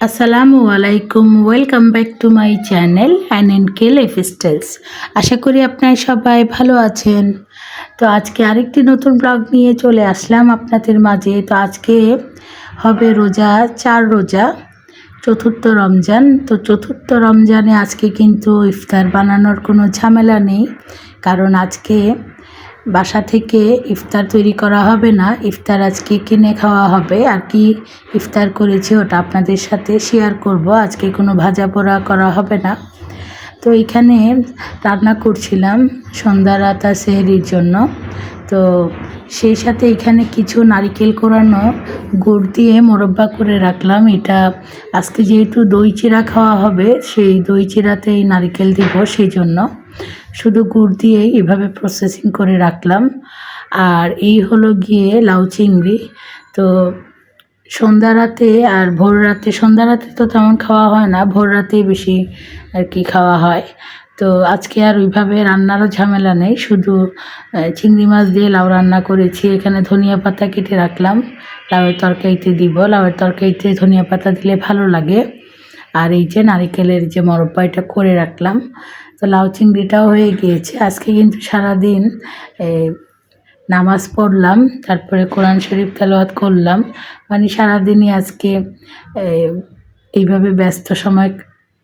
আসসালামু আলাইকুম welcome back to my channel N N K lifestyles আশা করি আপনারা সবাই ভালো আছেন। তো আজকে আরেকটি নতুন ব্লগ নিয়ে চলে আসলাম আপনাদের মাঝে। তো আজকে হবে রোজা, চার রোজা, চতুর্থ রমজান। তো চতুর্থ রমজানে আজকে কিন্তু ইফতার বানানোর কোনো ঝামেলা নেই। কারণ আজকে বাসা থেকে ইফতার তৈরি করা হবে না। ইফতার আজকে কিনে খাওয়া হবে। আর কি ইফতার করেছি ওটা আপনাদের সাথে শেয়ার করব। আজকে কোনো ভাজা পোড়া করা হবে না। তো এখানে রান্না করছিলাম সন্ধ্যা রাত সেহরির জন্য। তো সেই সাথে এখানে কিছু নারিকেল কোরানো গুড় দিয়ে মোরব্বা করে রাখলাম। এটা আজকে যেহেতু দই চিরা খাওয়া হবে, সেই দই চিরাতে এই নারিকেল দিব সেই জন্য শুধু গুড় দিয়ে এভাবে প্রসেসিং করে রাখলাম। আর এই হলো গিয়ে লাউ চিংড়ি। তো সন্ধ্যা রাতে আর ভোর রাতে, সন্ধ্যা রাতে তো তেমন খাওয়া হয় না, ভোর রাতেই বেশি আর কি খাওয়া হয়। তো আজকে আর ওইভাবে রান্নারও ঝামেলা নেই, শুধু চিংড়ি মাছ দিয়ে লাউ রান্না করেছি। এখানে ধনিয়া পাতা কেটে রাখলাম, লাউয়ের তরকারিতে দিব। লাউয়ের তরকারিতে ধনিয়া পাতা দিলে ভালো লাগে। আর এই যে নারিকেলের যে মরব্বা, এটা করে রাখলাম। তো লাউ চিংড়িটাও হয়ে গিয়েছে। আজকে কিন্তু সারাদিন নামাজ পড়লাম, তারপরে কোরআন শরীফ তেলাওয়াত করলাম। মানে সারাদিনই আজকে এইভাবে ব্যস্ত সময়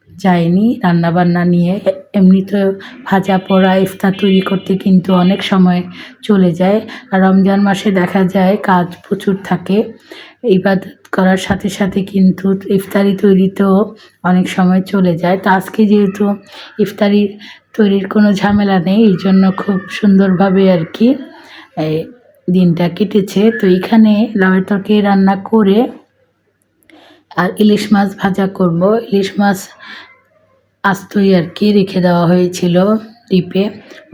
যায়নি রান্নাবান্না নিয়ে। এমনি তো ভাজা পোড়া, ইফতার তৈরি করতে কিন্তু অনেক সময় চলে যায়। আর রমজান মাসে দেখা যায় কাজ প্রচুর থাকে। ইবাদত করার সাথে সাথে কিন্তু ইফতারি তৈরিতেও অনেক সময় চলে যায়। তো আজকে যেহেতু ইফতারি তৈরির কোনো ঝামেলা নেই, এই জন্য খুব সুন্দরভাবে আর কি দিনটা কেটেছে। তো এখানে লাউয়ের তরকারি রান্না করে আর ইলিশ মাছ ভাজা করব। ইলিশ মাছ আস্তই আর কি রেখে দেওয়া হয়েছিল ডিপে।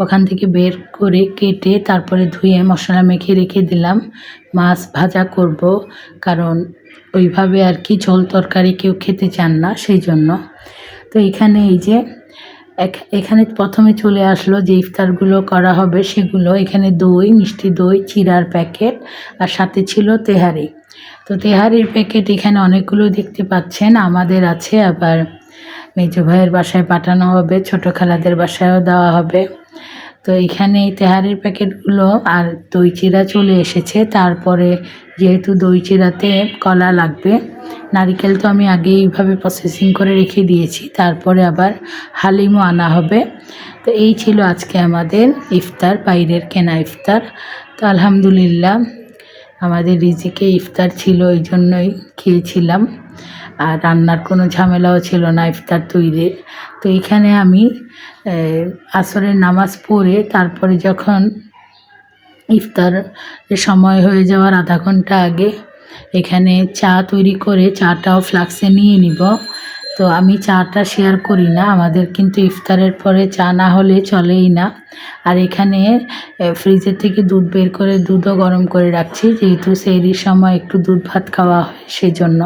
ওখান থেকে বের করে কেটে তারপরে ধুয়ে মশলা মেখে রেখে দিলাম। মাছ ভাজা করব কারণ ওইভাবে আর কি ঝোল তরকারি কেউ খেতে চান না, সেই জন্য। তো এখানে এই যে এখানে প্রথমে চলে আসলো যে ইফতারগুলো করা হবে সেগুলো, এখানে দই, মিষ্টি দই চিরার প্যাকেট আর সাথে ছিল তেহারি। তো তেহারির প্যাকেট এখানে অনেকগুলো দেখতে পাচ্ছেন, আমাদের আছে আবার মেজো ভাইয়ের বাসায় পাঠানো হবে, ছোটো খালাদের বাসায়ও দেওয়া হবে। তো এখানে তেহারির প্যাকেটগুলো আর দই চিরা চলে এসেছে, তারপরে যেহেতু দই চিরাতে কলা লাগবে নারিকেল তো আমি আগে এইভাবে প্রসেসিং করে রেখে দিয়েছি, তারপরে আবার হালিমও আনা হবে। তো এই ছিল আজকে আমাদের ইফতার, বাইরের কেনা ইফতার। তো আলহামদুলিল্লাহ, আমাদের রিজিকে ইফতার ছিল এই জন্যই খেয়েছিলাম। আর রান্নার কোনো ঝামেলাও ছিল না ইফতার তৈরির। তো এখানে আমি আসরের নামাজ পড়ে তারপরে যখন ইফতার সময় হয়ে যাওয়ার আধা ঘণ্টা আগে এখানে চা তৈরি করে চাটাও ফ্লাক্সে নিয়ে নিব। তো আমি চাটা শেয়ার করি না, আমাদের কিন্তু ইফতারের পরে চা না হলে চলেই না। আর এখানে ফ্রিজের থেকে দুধ বের করে দুধও গরম করে রাখছি, যেহেতু সেইরির সময় একটু দুধ ভাত খাওয়া হয় সেই জন্য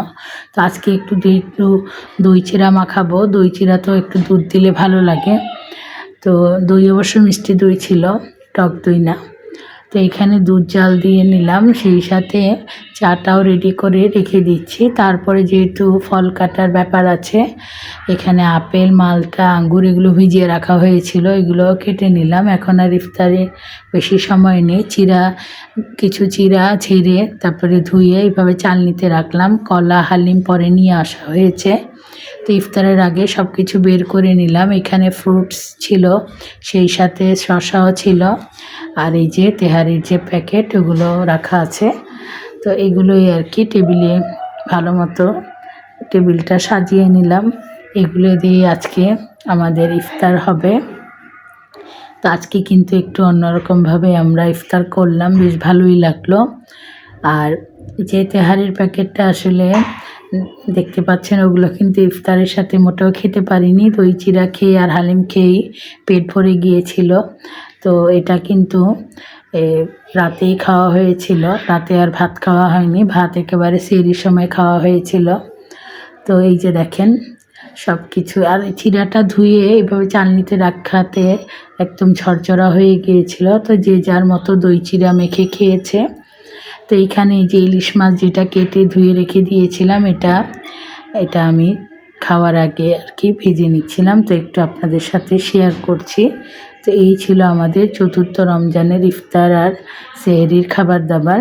তো আজকে একটু একটু দই চিরা মাখাবো, দই চিরা তো একটু দুধ দিলে ভালো লাগে। তো দই অবশ্য মিষ্টি দই ছিল, টক দই না। তো এখানে দুধ জাল দিয়ে নিলাম, সেই সাথে চাটাও রেডি করে রেখে দিচ্ছি। তারপরে যেহেতু ফল কাটার ব্যাপার আছে, এখানে আপেল, মালটা, আঙ্গুর এগুলো ভিজিয়ে রাখা হয়েছিল, এগুলোও কেটে নিলাম। এখন আর ইফতারে বেশি সময় নেই। চিরা, কিছু চিরা ছেড়ে তারপরে ধুয়ে এইভাবে চালনিতে রাখলাম। কলা, হালিম পরে নিয়ে আসা হয়েছে। তো ইফতারের আগে সব কিছু বের করে নিলাম। এখানে ফ্রুটস ছিল, সেই সাথে শসাও ছিল, আর এই যে তেহারির যে প্যাকেট ওগুলো রাখা আছে। তো এগুলোই আর কি, টেবিলে ভালো মতো টেবিলটা সাজিয়ে নিলাম। এগুলো দিয়ে আজকে আমাদের ইফতার হবে। তো আজকে কিন্তু একটু অন্যরকমভাবে আমরা ইফতার করলাম, বেশ ভালোই লাগল। আর যে তেহারির প্যাকেটটা আসলে দেখতে পাচ্ছেন, ওগুলো কিন্তু ইফতারের সাথে মোটেও খেতে পারিনি। দই চিরা খেয়ে আর হালিম খেয়েই পেট ভরে গিয়েছিল। তো এটা কিন্তু রাতেই খাওয়া হয়েছিল। রাতে আর ভাত খাওয়া হয়নি। ভাত একেবারে সেরির সময় খাওয়া হয়েছিল। তো এই যে দেখেন সব কিছু আর চিরাটা ধুয়ে এভাবে চালনিতে রাখাতে একদম ঝরঝরা হয়ে গিয়েছিল। তো যে যার মতো দই চিরা মেখে খেয়েছে। তো এখানে যে ইলিশ মাছ যেটা কেটে ধুয়ে রেখে দিয়েছিলাম, এটা এটা আমি খাওয়ার আগে আর কি ভেজে নিচ্ছিলাম। তো একটু আপনাদের সাথে শেয়ার করছি। তো এই ছিল আমাদের চতুর্থ রমজানের ইফতার আর সেহরির খাবার দাবার।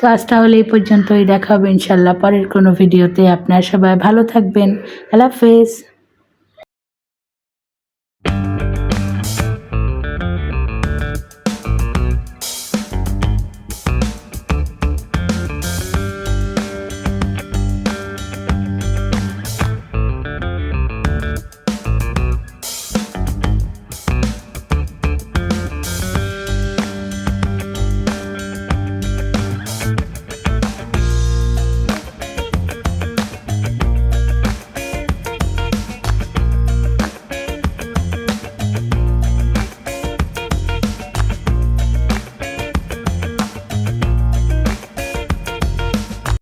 তো আজ তাহলে এই পর্যন্তই। দেখা হবে ইনশাল্লাহ পরের কোনো ভিডিওতে। আপনার সবাই ভালো থাকবেন। আল্লাহ হাফেজ।